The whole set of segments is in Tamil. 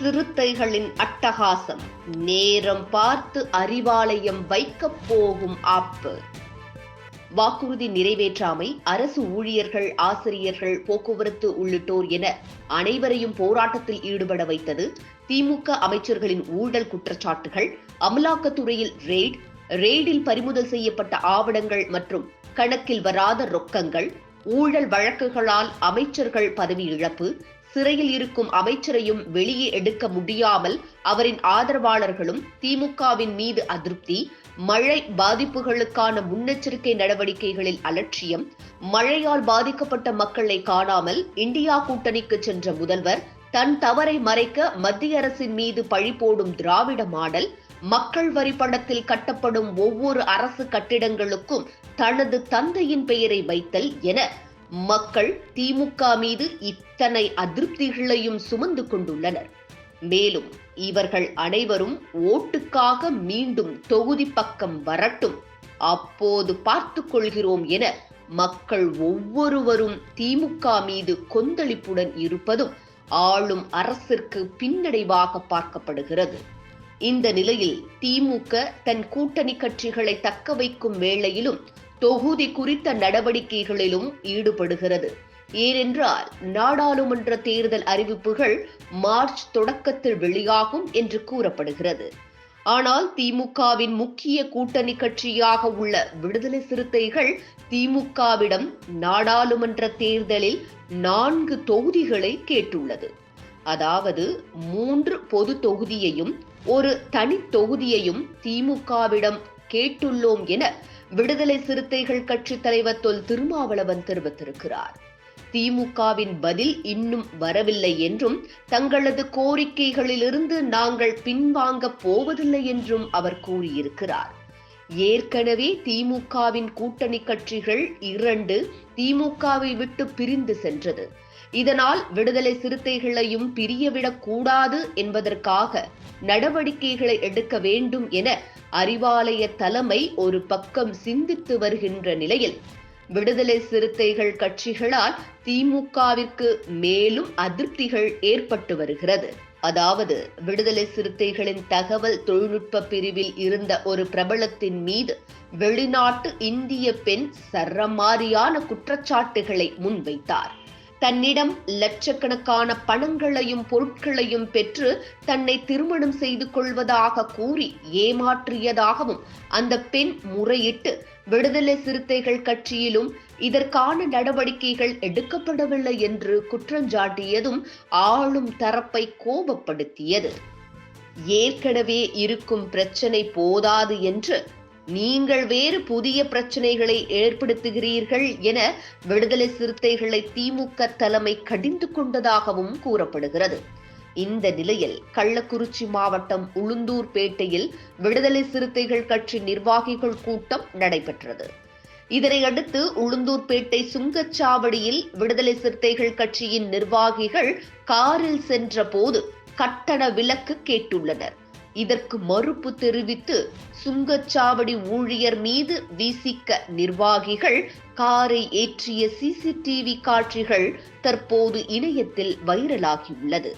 சிறுத்தைகளின் அட்டகாசம். நேரம் பார்த்து அறிவாலயம் வைக்கப் போகும் ஆப்பு. வாக்குறுதி நிறைவேற்றாமை அரசு ஊழியர்கள் ஆசிரியர்கள் போக்குவரத்து உள்ளிட்டோர் என அனைவரையும் போராட்டத்தில் ஈடுபட வைத்தது திமுக அமைச்சர்களின் ஊழல் குற்றச்சாட்டுகள் அமலாக்கத்துறையில் ரெய்ட் ரெய்டில் பறிமுதல் செய்யப்பட்ட ஆவணங்கள் மற்றும் கணக்கில் வராத ரொக்கங்கள் ஊழல் வழக்குகளால் அமைச்சர்கள் பதவி இழப்பு சிறையில் இருக்கும் அமைச்சரையும் வெளியே எடுக்க முடியாமல் அவரின் ஆதரவாளர்களும் திமுகவின் மீது அதிருப்தி மழை பாதிப்புகளுக்கான முன்னெச்சரிக்கை நடவடிக்கைகளில் அலட்சியம் மழையால் பாதிக்கப்பட்ட மக்களை காணாமல் இந்தியா கூட்டணிக்கு சென்ற முதல்வர் தன் தவறை மறைக்க மத்திய அரசின் மீது பழி போடும் திராவிட மாடல் மக்கள் வரி பணத்தில் கட்டப்படும் ஒவ்வொரு அரசு கட்டிடங்களுக்கும் தனது தந்தையின் பெயரை வைத்தல் என மக்கள் திமுக மீது இத்தனை அதிருப்திகளையும் சுமந்து கொண்டுள்ளனர். மேலும் இவர்கள் அனைவரும் ஓட்டுக்காக மீண்டும் தொகுதி பக்கம் வரட்டும் அப்போது பார்த்து கொள்கிறோம் என மக்கள் ஒவ்வொருவரும் திமுக மீது கொந்தளிப்புடன் இருப்பதும் ஆளும் அரசிற்கு பின்னடைவாக பார்க்கப்படுகிறது. இந்த நிலையில் திமுக தன் கூட்டணி கட்சிகளை தக்க வைக்கும் வேளையிலும் தொகுதி குறித்த நடவடிக்கைகளிலும் ஈடுபடுகிறது. ஏனென்றால் நாடாளுமன்ற தேர்தல் அறிவிப்புகள் மார்ச் தொடக்கத்தில் வெளியாகும் என்று கூறப்படுகிறது. ஆனால் திமுகவின் முக்கிய கூட்டணி கட்சியாக உள்ள விடுதலை சிறுத்தைகள் திமுகவிடம் நாடாளுமன்ற தேர்தலில் நான்கு தொகுதிகளை கேட்டுள்ளது. அதாவது மூன்று பொது தொகுதியையும் ஒரு தனி தொகுதியையும் திமுகவிடம் கேட்டுள்ளோம் என விடுதலை சிறுத்தைகள் கட்சி தலைவர் தொல் திருமாவளவன் தெரிவித்திருக்கிறார். திமுகவின் பதில் இன்னும் வரவில்லை என்றும் தங்களது கோரிக்கைகளிலிருந்து நாங்கள் பின்வாங்க போவதில்லை என்றும் அவர் கூறியிருக்கிறார். ஏற்கனவே திமுகவின் கூட்டணி கட்சிகள் இரண்டு திமுகவை விட்டு பிரிந்து சென்றது. இதனால் விடுதலை சிறுத்தைகளையும் பிரியவிடக் கூடாது என்பதற்காக நடவடிக்கைகளை எடுக்க வேண்டும் என அறிவாலய தலைமை ஒரு பக்கம் சிந்தித்து வருகின்ற நிலையில் விடுதலை சிறுத்தைகள் கட்சிகளால் திமுகவிற்கு மேலும் அதிருப்திகள் ஏற்பட்டு வருகிறது. அதாவது விடுதலை சிறுத்தைகளின் தகவல் தொழில்நுட்ப பிரிவில் இருந்த ஒரு பிரபலத்தின் மீது வெளிநாட்டு இந்திய பெண் சரமாரியான குற்றச்சாட்டுகளை முன்வைத்தார். தன்னிடம் லட்சக்கணக்கான பணங்களையும் பொருட்களையும் பெற்று தன்னை திருமணம் செய்து கொள்வதாக கூறி ஏமாற்றியதாகவும் அந்த பெண் முறையிட்டு விடுதலை சிறுத்தைகள் கட்சியிலும் இதற்கான நடவடிக்கைகள் எடுக்கப்படவில்லை என்று குற்றஞ்சாட்டியதும் ஆளும் தரப்பை கோபப்படுத்தியது. ஏற்கனவே இருக்கும் பிரச்சனை போதாது என்று நீங்கள் வேறு புதிய பிரச்சனைகளை ஏற்படுத்துகிறீர்கள் என விடுதலை சிறுத்தைகளை திமுக தலைமை கடிந்து கொண்டதாகவும் கூறப்படுகிறது. இந்த நிலையில் கள்ளக்குறிச்சி மாவட்டம் உளுந்தூர்பேட்டையில் விடுதலை சிறுத்தைகள் கட்சி நிர்வாகிகள் கூட்டம் நடைபெற்றது. இதனையடுத்து உளுந்தூர்பேட்டை சுங்கச்சாவடியில் விடுதலை சிறுத்தைகள் கட்சியின் நிர்வாகிகள் காரில் சென்ற போது கட்டண விலக்கு கேட்டுள்ளனர். இதற்கு மறுப்பு தெரிவித்து சுங்கச்சாவடி ஊழியர் மீது வீசிக்க நிர்வாகிகள் காரை ஏற்றிய சிசிடிவி காட்சிகள் தற்போது இணையத்தில் வைரலாகியுள்ளது.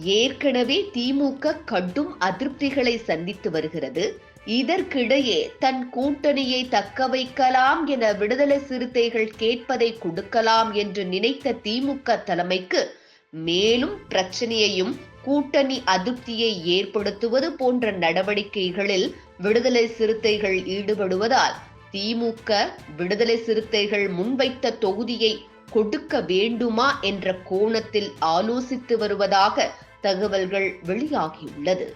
ஏற்கனவே திமுக கடும் அதிருப்திகளை சந்தித்து வருகிறது. இதற்கிடையே தன் கூட்டணியை தக்க வைக்கலாம் என விடுதலை சிறுத்தைகள் கேட்பதை கொடுக்கலாம் என்று நினைத்த திமுக தலைமைக்கு மேலும் பிரச்சனையையும் கூட்டணி அதிருப்தியை ஏற்படுத்துவது போன்ற நடவடிக்கைகளில் விடுதலை சிறுத்தைகள் ஈடுபடுவதால் திமுக விடுதலை சிறுத்தைகள் முன்வைத்த தொகுதியை கொடுக்க வேண்டுமா என்ற கோணத்தில் ஆலோசித்து வருவதாக தகவல்கள் வெளியாகியுள்ளது.